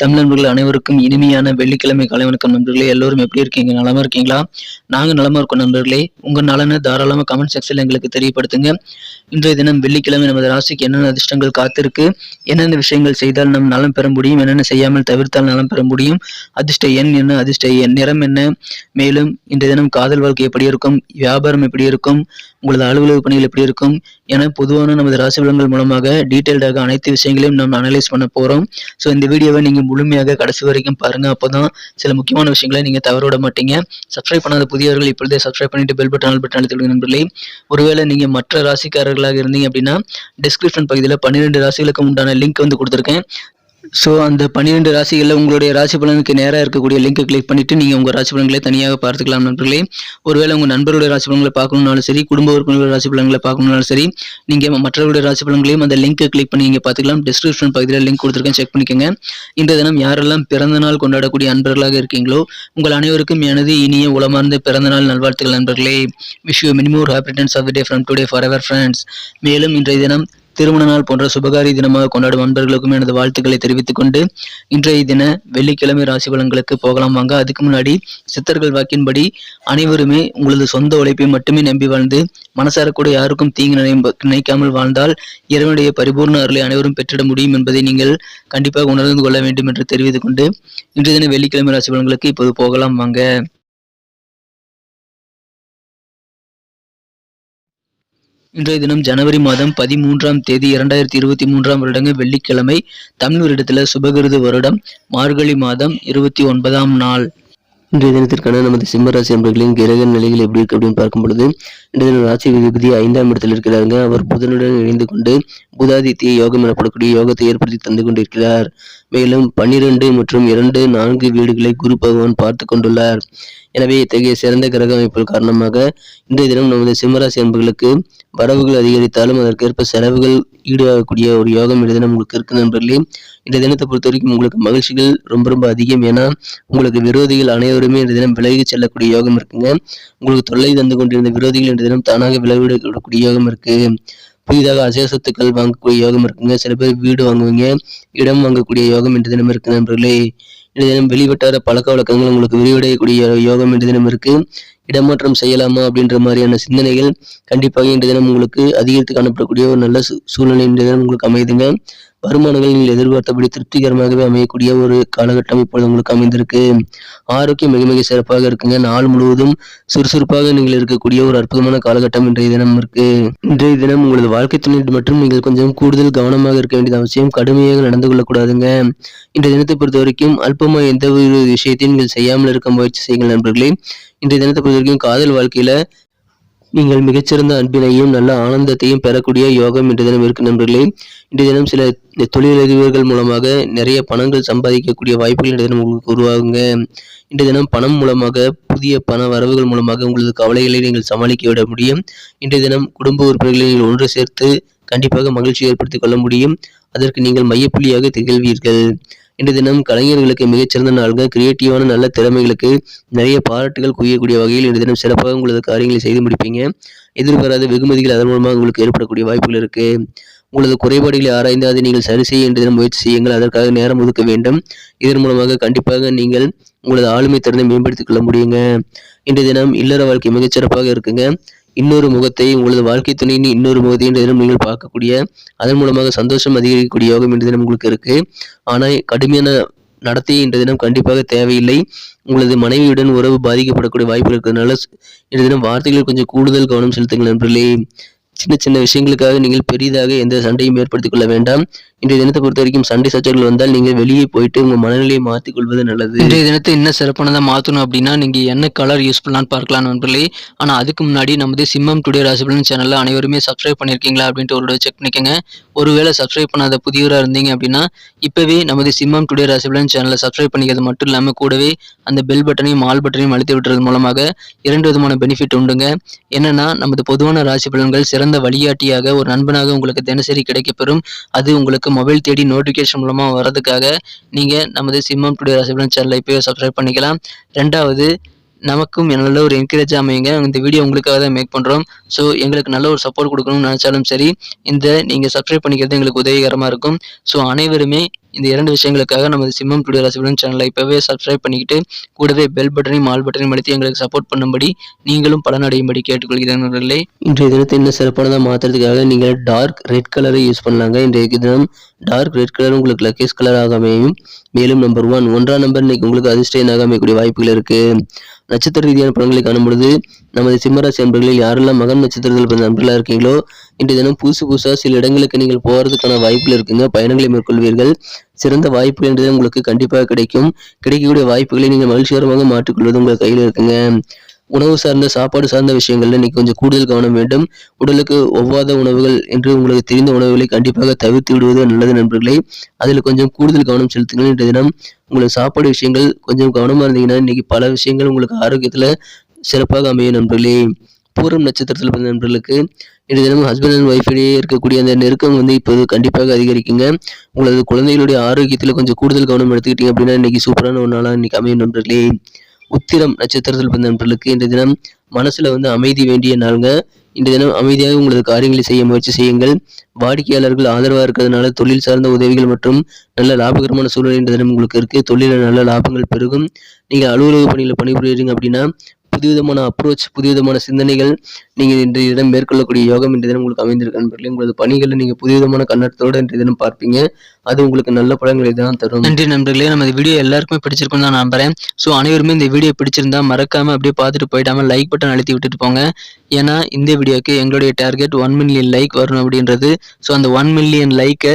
தமிழ் நண்பர்கள் அனைவருக்கும் இனிமையான வெள்ளிக்கிழமை காலை வணக்கம் நண்பர்களே. எல்லோரும் எப்படி இருக்கீங்க? நலமா இருக்கீங்களா? நாங்க நலமா இருக்கோம் நண்பர்களே. உங்க நலனை தாராளமா கமெண்ட் செக்ஷன்ல எங்களுக்கு தெரியப்படுத்துங்க. இன்றைய தினம் வெள்ளிக்கிழமை நமது ராசிக்கு என்னென்ன அதிர்ஷ்டங்கள் காத்திருக்கு? என்னென்ன விஷயங்கள் செய்தால் நம் நலம் பெற முடியும்? என்னென்ன செய்யாமல் தவிர்த்தால் நலம் பெற முடியும்? அதிர்ஷ்ட எண் என்ன? அதிர்ஷ்ட எண் நிறம் என்ன? மேலும் இன்றைய தினம் காதல் வாழ்க்கை எப்படி இருக்கும்? வியாபாரம் எப்படி இருக்கும்? உங்களது அலுவலக பணிகள் எப்படி இருக்கும்? என பொதுவான நமது ராசி விலங்குகள் மூலமாக டீட்டெயில்டாக அனைத்து விஷயங்களையும் நம்ம அனலைஸ் பண்ண போறோம். ஸோ இந்த வீடியோவை நீங்க முழுமையாக கடைசி வரைக்கும் பாருங்க. அப்போதான் சில முக்கியமான விஷயங்களை நீங்க தவற விட மாட்டீங்க. சப்ஸ்கிரைப் பண்ணாத புதியவர்கள் இப்பொழுதே சப்ஸ்கிரைப் பண்ணிட்டு பெல் பட்டன் பட்டன் அழுத்தி நண்பர்களே. ஒருவேளை நீங்க மற்ற ராசிக்காரர்களாக இருந்தீங்க அப்படின்னா டிஸ்கிரிப்ஷன் பகுதியில் பன்னிரெண்டு ராசிகளுக்கு உண்டான லிங்க் வந்து கொடுத்துருக்கேன். ஸோ அந்த பன்னிரெண்டு ராசிகளில் உங்களுடைய ராசி பலனுக்கு நேராக இருக்கக்கூடிய லிங்கை கிளிக் பண்ணிட்டு நீங்கள் உங்கள் ராசி பலன்களை தனியாக பார்த்துக்கலாம் நண்பர்களே. ஒருவேளை உங்கள் நண்பருடைய ராசி பலன்களை பார்க்கணும்னாலும் சரி குடும்ப உறுப்பினர்களுடைய ராசி பலன்களை பார்க்கணும்னாலும் சரி நீங்கள் மற்றவருடைய ராசி பலன்களையும் அந்த லிங்க்கை கிளிக் பண்ணி நீங்கள் பார்த்துக்கலாம். டிஸ்கிரிப்ஷன் பகுதியில் லிங்க் கொடுத்துருக்கேன் செக் பண்ணிக்கோங்க. இந்த தினம் யாரெல்லாம் பிறந்த நாள் கொண்டாடக்கூடிய அன்பர்களாக இருக்கீங்களோ உங்கள் அனைவருக்கும் எனது இனிய உளமார்ந்த பிறந்த நாள் நல்வாழ்த்துக்கள் நண்பர்களே. Wish you many more happy returns of the day from today forever friends மேலும் இன்றைய தினம் திருமண நாள் போன்ற சுபகாரி தினமாக கொண்டாடும் அன்பர்களுக்கும் எனது வாழ்த்துக்களை தெரிவித்துக் கொண்டு இன்றைய தின வெள்ளிக்கிழமை ராசி பலன்களுக்கு போகலாம். வாங்க அதுக்கு முன்னாடி சித்தர்கள் வாக்கின்படி அனைவருமே உங்களது சொந்த உழைப்பை மட்டுமே நம்பி வாழ்ந்து மனசார கூட யாருக்கும் தீங்கு நினை- நினைக்காமல் வாழ்ந்தால் இறைவனுடைய பரிபூர்ண அருளை அனைவரும் பெற்றிட முடியும் என்பதை நீங்கள் கண்டிப்பாக உணர்ந்து கொள்ள வேண்டும் என்று தெரிவித்துக் கொண்டு இன்றைய தின வெள்ளிக்கிழமை ராசி பலன்களுக்கு இப்போது போகலாம். வாங்க. இன்றைய தினம் ஜனவரி மாதம் பதிமூன்றாம் தேதி இரண்டாயிரத்தி இருபத்தி மூன்றாம் வருடங்க வெள்ளிக்கிழமை தமிழ் இடத்துல சுபகிருது வருடம் மார்கழி மாதம் இருபத்தி ஒன்பதாம் நாள். இன்றைய தினத்திற்கான நமது சிம்மராசி அன்பர்களின் கிரக நிலைகள் எப்படி இருக்கு அப்படின்னு பார்க்கும் பொழுது இன்றைய தினம் ராசி விதிபதி ஐந்தாம் இடத்தில் இருக்கிறாருங்க. அவர் புதனுடன் இணைந்து கொண்டு புதாதித்ய யோகம் எனப்படக்கூடிய யோகத்தை ஏற்படுத்தி தந்து கொண்டிருக்கிறார். மேலும் பன்னிரண்டு மற்றும் இரண்டு நான்கு வீடுகளை குரு பகவான் பார்த்து கொண்டுள்ளார். எனவே இத்தகைய சிறந்த கிரக அமைப்புகள் காரணமாக இன்றைய தினம் நமது சிம்மராசி அன்பர்களுக்கு வரவுகள் அதிகரித்தாலும் அதற்கேற்ப செலவுகள் ஈடாகக்கூடிய ஒரு யோகம் இந்த தினம் உங்களுக்கு இருக்கு நண்பர்களே. இந்த தினத்தை பொறுத்த வரைக்கும் உங்களுக்கு மகிழ்ச்சிகள் ரொம்ப ரொம்ப அதிகம். ஏன்னா உங்களுக்கு விரோதிகள் அனைவருமே இந்த தினம் விலகி செல்லக்கூடிய யோகம் இருக்குங்க. உங்களுக்கு தொல்லை தந்து கொண்டிருந்த விரோதிகள் இந்த தினம் தானாக விலகிவிடக்கூடிய யோகம் இருக்கு. புதிதாக அசைய சொத்துக்கள் வாங்கக்கூடிய யோகம் இருக்குங்க. சில பேர் வீடு வாங்குவீங்க இடம் வாங்கக்கூடிய யோகம் இந்த தினம் இருக்கு நண்பர்களே. இன்று தினம் வெளிவட்டார பழக்க வழக்கங்கள் உங்களுக்கு விரிவடையக்கூடிய யோகம் இன்று தினம் இருக்கு. இடமாற்றம் செய்யலாமா அப்படின்ற மாதிரியான சிந்தனைகள் கண்டிப்பாக இன்று தினம் உங்களுக்கு அதிகரித்து காணப்படக்கூடிய ஒரு நல்ல சூழ்நிலை இன்று தினம் உங்களுக்கு அமைதுங்க. வருமானங்கள் நீங்கள் எதிர்பார்த்தபடி திருப்திகரமாகவே அமையக்கூடிய ஒரு காலகட்டம் இப்பொழுது உங்களுக்கு அமைந்திருக்கு. ஆரோக்கியம் மிக மிக சிறப்பாக இருக்குங்க. நாள் முழுவதும் சுறுசுறுப்பாக நீங்கள் இருக்கக்கூடிய ஒரு அற்புதமான காலகட்டம் இன்றைய தினம் இருக்கு. இன்றைய தினம் உங்களது வாழ்க்கை துணை மற்றும் நீங்கள் கொஞ்சம் கூடுதல் கவனமாக இருக்க வேண்டியது அவசியம். கடுமையாக நடந்து கொள்ளக்கூடாதுங்க. இன்றைய தினத்தை பொறுத்த வரைக்கும் அல்பமா எந்த ஒரு விஷயத்தையும் நீங்கள் செய்யாமல் இருக்க முயற்சி செய்யுங்கள் நண்பர்களே. இன்றைய தினத்தை பொறுத்த வரைக்கும் காதல் வாழ்க்கையில நீங்கள் மிகச்சிறந்த அன்பினையும் நல்ல ஆனந்தத்தையும் பெறக்கூடிய யோகம் இன்று தினம் இருக்கு நண்பர்களே. இன்று தினம் சில தொழிலதிபர்கள் மூலமாக நிறைய பணங்கள் சம்பாதிக்கக்கூடிய வாய்ப்புகள் இன்று தினம் உங்களுக்கு உருவாகுங்க. இன்று தினம் பணம் மூலமாக புதிய பண வரவுகள் மூலமாக உங்களது கவலைகளை நீங்கள் சமாளிக்க விட முடியும். இன்று தினம் குடும்ப உறுப்பினர்களை நீங்கள் ஒன்று சேர்த்து கண்டிப்பாக மகிழ்ச்சி ஏற்படுத்திக் கொள்ள முடியும். அதற்கு நீங்கள் மையப்புள்ளியாக திகழ்வீர்கள். இன்றைய தினம் கலைஞர்களுக்கு மிகச்சிறந்த நாள்கள் கிரியேட்டிவான நல்ல திறமைகளுக்கு நிறைய பாராட்டுகள் குவியக்கூடிய வகையில் இன்றைய தினம் சிறப்பாக உங்களது காரியங்களை செய்து முடிப்பீங்க. எதிர்பாராத வெகுமதிகள் அதன் மூலமாக உங்களுக்கு ஏற்படக்கூடிய வாய்ப்புகள் இருக்கு. உங்களது குறைபாடுகளை ஆராய்ந்து அதை நீங்கள் சரி செய்ய என்று தினம் முயற்சி செய்யுங்கள். அதற்காக நேரம் ஒதுக்க வேண்டும். இதன் மூலமாக கண்டிப்பாக நீங்கள் உங்களது ஆளுமை திறனை மேம்படுத்திக் கொள்ள முடியுங்க. இன்றைய தினம் இல்லற வாழ்க்கை மிகச்சிறப்பாக இருக்குங்க. இன்னொரு முகத்தை உங்களது வாழ்க்கை துணையின் இன்னொரு முகத்தை இன்றைய தினம் நீங்கள் பார்க்கக்கூடிய அதன் மூலமாக சந்தோஷம் அதிகரிக்கக்கூடிய யோகம் இன்றைய தினம் உங்களுக்கு இருக்கு. ஆனால் கடுமையான நடத்தை இன்றைய தினம் கண்டிப்பாக தேவையில்லை. உங்களது மனைவியுடன் உறவு பாதிக்கப்படக்கூடிய வாய்ப்பு இருக்கிறதுனால இன்றைய தினம் வார்த்தைகளில் கொஞ்சம் கூடுதல் கவனம் செலுத்துங்கள் நண்பர்களே. சின்ன சின்ன விஷயங்களுக்காக நீங்கள் பெரிதாக எந்த சண்டையும் ஏற்படுத்திக் கொள்ள வேண்டாம். இன்றைய தினத்தை பொறுத்த வரைக்கும் சண்டை சச்சரவுகள் வந்தால் நீங்கள் வெளியே போயிட்டு உங்கள் மனநிலையை மாற்றிக் கொள்வது நல்லது. இன்றைய தினத்தை என்ன சிறப்பானதாக மாற்றணும் அப்படின்னா நீங்க என்ன கலர் யூஸ் பண்ணலாம்னு பார்க்கலாம் நண்பர்களே. ஆனால் அதுக்கு முன்னாடி நமது சிம்மம் டுடே ராசிபலன் சேனலில் அனைவருமே சப்ஸ்கிரைப் பண்ணிருக்கீங்களா அப்படின்ட்டு ஒரு செக் பண்ணிக்கோங்க. ஒருவேளை சப்ஸ்கிரைப் பண்ணாத புதியவராக இருந்தீங்க அப்படின்னா இப்பவே நமது சிம்மம் டுடே ராசிபலன் சேனலை சப்ஸ்கிரைப் பண்ணிக்கிறது மட்டும் இல்லாமல் கூடவே அந்த பெல் பட்டனையும் ஆல் பட்டனையும் அழுத்தி விட்டுறது மூலமாக இரண்டு விதமான பெனிஃபிட் உண்டுங்க. என்னன்னா நமது பொதுவான ராசி பலன்கள் சிறந்த வழிகாட்டியாக ஒரு நண்பனாக உங்களுக்கு தினசரி கிடைக்கப்பெறும். அது உங்களுக்கு மொபைல் தேடி நோட்டிஃபிகேஷன் மூலமாக வர்றதுக்காக நீங்கள் நமது சிம்மம் டுடே ராசி சேனலை இப்போ சப்ஸ்கிரைப் பண்ணிக்கலாம். ரெண்டாவது நமக்கும் நல்ல ஒரு என்கரேஜ் அமையுங்க. இந்த வீடியோ உங்களுக்காக தான் மேக் பண்ணுறோம் ஸோ எங்களுக்கு நல்ல ஒரு சப்போர்ட் கொடுக்கணும்னு நினச்சாலும் சரி இந்த நீங்கள் சப்ஸ்கிரைப் பண்ணிக்கிறது எங்களுக்கு உதவிகரமாக இருக்கும். ஸோ அனைவருமே இந்த இரண்டு விஷயங்களுக்காக நமது சிம்மம் டுடே ரசிபலன் சேனலை இப்போவே சப்ஸ்கிரைப் பண்ணிக்கிட்டு கூடவே பெல் பட்டனையும் ஆல் பட்டனையும் அழுத்தி எங்களுக்கு சப்போர்ட் பண்ணும்படி நீங்களும் பலனடையும்படி கேட்டுக்கொள்கிறேன் நண்பர்களே. இன்றைய தினத்தை இன்னும் சிறப்பானதாக மாற்றுறதுக்காக நீங்கள் டார்க் ரெட் கலரை யூஸ் பண்ணலாங்க. இன்றைய தினம் டார்க் ரெட் கலர் உங்களுக்கு லக்கேஸ் கலராக அமையும். மேலும் நம்பர் ஒன் ஒன்றாம் நம்பர் இன்னைக்கு உங்களுக்கு அதிர்ஷ்ட எண்ணாக அமையக்கூடிய வாய்ப்புகள் இருக்கு. நட்சத்திர ரீதியான படங்களை காணும்பொழுது நமது சிம்மராசி நண்பர்களில் யாரெல்லாம் மகன் நட்சத்திரத்தில் பிறந்த நண்பர்களாக இருக்கீங்களோ இன்றைய தினம் புதுசு புதுசாக சில இடங்களுக்கு நீங்கள் போகிறதுக்கான வாய்ப்புகள் இருக்குங்க. பயணங்களை மேற்கொள்வீர்கள். சிறந்த வாய்ப்பு என்றது உங்களுக்கு கண்டிப்பாக கிடைக்கும். கிடைக்கக்கூடிய வாய்ப்புகளை நீங்கள் மகிழ்ச்சிகரமாக மாற்றிக்கொள்வது உங்கள் கையில் இருக்குங்க. உணவு சார்ந்த சாப்பாடு சார்ந்த விஷயங்கள்ல இன்னைக்கு கொஞ்சம் கூடுதல் கவனம் வேண்டும். உடலுக்கு ஒவ்வாத உணவுகள் என்று உங்களுக்கு தெரிந்த உணவுகளை கண்டிப்பாக தவிர்த்து விடுவது நல்லது நண்பர்களே. அதில் கொஞ்சம் கூடுதல் கவனம் செலுத்துங்கள் இன்றைய தினம். உங்களுக்கு சாப்பாடு விஷயங்கள் கொஞ்சம் கவனமாக இருந்தீங்கன்னா இன்னைக்கு பல விஷயங்கள் உங்களுக்கு ஆரோக்கியத்தில் சிறப்பாக அமையும் நண்பர்களே. பூரம் நட்சத்திரத்தில் பிறந்த நண்பர்களுக்கு இன்றைய தினம் ஹஸ்பண்ட் அண்ட் ஒய்ஃப் இடையே இருக்கக்கூடிய அந்த நெருக்கம் வந்து இப்போது கண்டிப்பாக அதிகரிக்குங்க. உங்களது குழந்தைகளுடைய ஆரோக்கியத்தில் கொஞ்சம் கூடுதல் கவனம் எடுத்துக்கிட்டீங்க அப்படின்னா இன்னைக்கு சூப்பரான ஒரு நாளாக இன்னைக்கு அமையும் நண்பர்களே. உத்திரம் நட்சத்திரத்தில் பிறந்த நண்பர்களுக்கு இன்றைய தினம் மனசுல வந்து அமைதி வேண்டிய நாளுங்க. இன்றைய தினம் அமைதியாக உங்களது காரியங்களை செய்ய முயற்சி செய்யுங்கள். வாடிக்கையாளர்கள் ஆதரவாக இருக்கிறதுனால தொழில் சார்ந்த உதவிகள் மற்றும் நல்ல லாபகரமான சூழ்நிலை இன்றைய தினம் உங்களுக்கு இருக்கு. தொழிலில் நல்ல லாபங்கள் பெருகும். நீங்கள் அலுவலக பணியில் பணிபுரியுறீங்க அப்படின்னா புதுவிதமான அப்ரோச் புதுவிதமான சிந்தனைகள் நீங்கள் இன்றைய தினம் மேற்கொள்ளக்கூடிய யோகம் இன்றைய தினம் உங்களுக்கு அமைந்திருக்கு நண்பர்களே. உங்களது பணிகளை நீங்கள் புதுவிதமான கண்ணத்தோடு இன்றைய தினம் பார்ப்பீங்க. அது உங்களுக்கு நல்ல பழங்களை தான் தரும். நன்றி நண்பர்களே. நம்ம இந்த வீடியோ எல்லாருக்குமே பிடிச்சிருக்கும் தான் நம்புறேன். ஸோ அனைவருமே இந்த வீடியோ பிடிச்சிருந்தா மறக்காம அப்படியே பார்த்துட்டு போயிடாம லைக் பட்டன் அழுத்தி விட்டுட்டு போங்க. ஏன்னா இந்த வீடியோக்கு எங்களுடைய டார்கெட் ஒன் மில்லியன் லைக் வரணும் அப்படின்றது. ஸோ அந்த ஒன் மில்லியன் லைக்கை